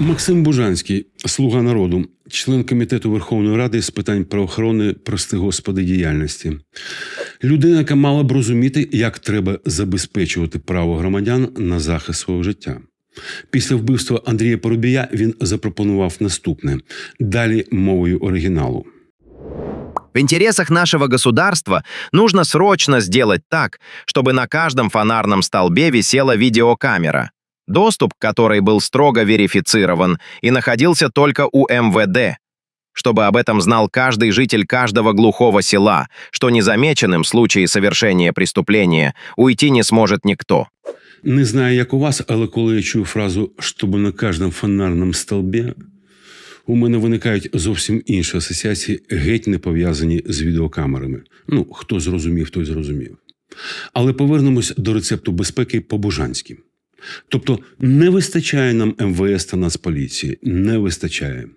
Максим Бужанський, слуга народу, член комітету Верховної Ради з питань правоохорони, прости господи, діяльності. Людина, яка мала б розуміти, як треба забезпечувати право громадян на захист свого життя. Після вбивства Андрія Порубія він запропонував наступне далі мовою оригіналу. В интересах нашего государства нужно срочно сделать так, чтобы на каждом фонарном столбе висела видеокамера, доступ к которой был строго верифицирован и находился только у МВД, чтобы об этом знал каждый житель каждого глухого села, что незамеченным в случае совершения преступления уйти не сможет никто. Не знаю, як у вас, але коли я чую фразу «щоб на кожному фонарному столбі», у мене виникають зовсім інші асоціації, геть не пов'язані з відеокамерами. Ну, хто зрозумів, той зрозумів. Але повернемось до рецепту безпеки по-бужанськи. Тобто не вистачає нам МВС та Нацполіції, не вистачає.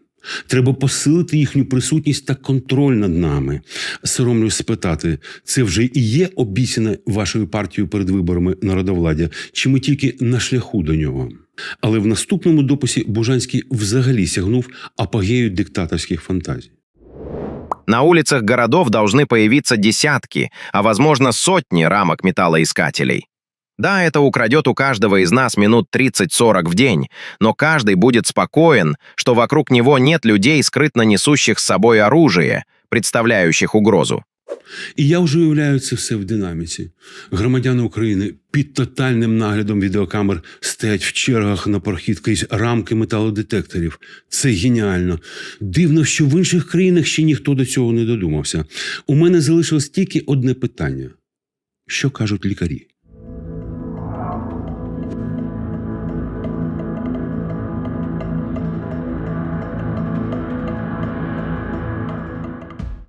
Треба посилити їхню присутність та контроль над нами. Соромлюсь спитати, це вже і є обіцяне вашою партією перед виборами народовладдя, чи ми тільки на шляху до нього? Але в наступному дописі Бужанський взагалі сягнув апогею диктаторських фантазій. На улицах городов должны появиться десятки, а возможно сотни рамок металлоискателей. Да, это украдет у каждого из нас минут 30-40 в день, но каждый будет спокоен, что вокруг него нет людей, скрытно несущих с собой оружие, представляющих угрозу. І я вже уявляю це все в динаміці. Громадяни України під тотальним наглядом відеокамер стоять в чергах на прохід крізь рамки металодетекторів. Це геніально. Дивно, що в інших країнах ще ніхто до цього не додумався. У мене залишилось тільки одне питання: що кажуть лікарі?